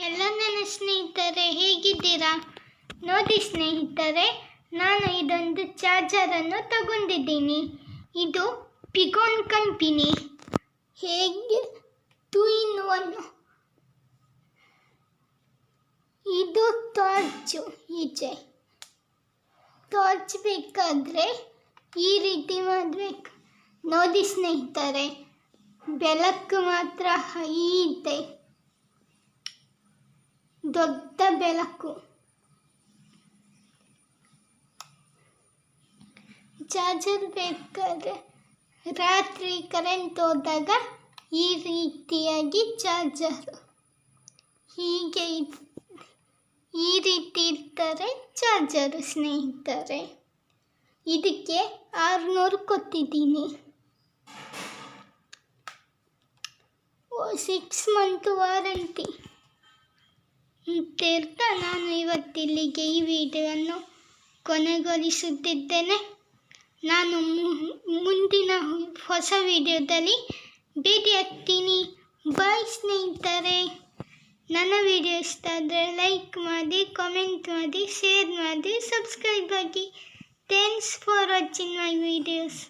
ಎಲ್ಲ ನನ್ನ ಸ್ನೇಹಿತರೆ, ಹೇಗಿದ್ದೀರಾ? ನೋಡಿ ಸ್ನೇಹಿತರೆ, ನಾನು ಇದೊಂದು ಚಾರ್ಜರನ್ನು ತಗೊಂಡಿದ್ದೀನಿ. ಇದು ಪಿಗೋನ್ ಕಂಪನಿ. ಹೇಗೆ? Two in one. ಇದು ಟಾರ್ಚು ಈಚೆ. ಟಾರ್ಚ್ ಬೇಕಾದರೆ ಈ ರೀತಿ ಮಾಡಬೇಕು. ನೋಡಿ ಸ್ನೇಹಿತರೆ, ಬೆಳಕು ಮಾತ್ರ ಹೈ ಇದೆ ದೊಡ್ಡ ಬೆಳಕು. ಚಾರ್ಜರ್ ಬೇಕಾದ್ರೆ ರಾತ್ರಿ ಕರೆಂಟ್ ಹೋದಾಗ ಈ ರೀತಿಯಾಗಿ ಚಾರ್ಜರ್ ಹೀಗೆ ಈ ರೀತಿ ಇರ್ತಾರೆ ಚಾರ್ಜರ್ ಸ್ನೇಹಿತರೆ. ಇದಕ್ಕೆ ಆರುನೂರು ಕೊಟ್ಟಿದ್ದೀನಿ. ಸಿಕ್ಸ್ ಮಂತ್ ವಾರಂಟಿ ಅಂತ ನಾನು ಇವತ್ತಿಲ್ಲಿಗೆ ಈ ವಿಡಿಯೋವನ್ನು ಕೊನೆಗೊಳಿಸುತ್ತಿದ್ದೇನೆ. ನಾನು ಮುಂದಿನ ಹೊಸ ವಿಡಿಯೋದಲ್ಲಿ ಭೇಟಿ ಆಗ್ತೀನಿ ಬಾಯ್ ಸ್ನೇಹಿತರೆ. ನನ್ನ ವಿಡಿಯೋ ಇಷ್ಟ ಆದರೆ ಲೈಕ್ ಮಾಡಿ, ಕಾಮೆಂಟ್ ಮಾಡಿ, ಶೇರ್ ಮಾಡಿ, ಸಬ್ಸ್ಕ್ರೈಬ್ ಆಗಿ. Thanks for watching my videos.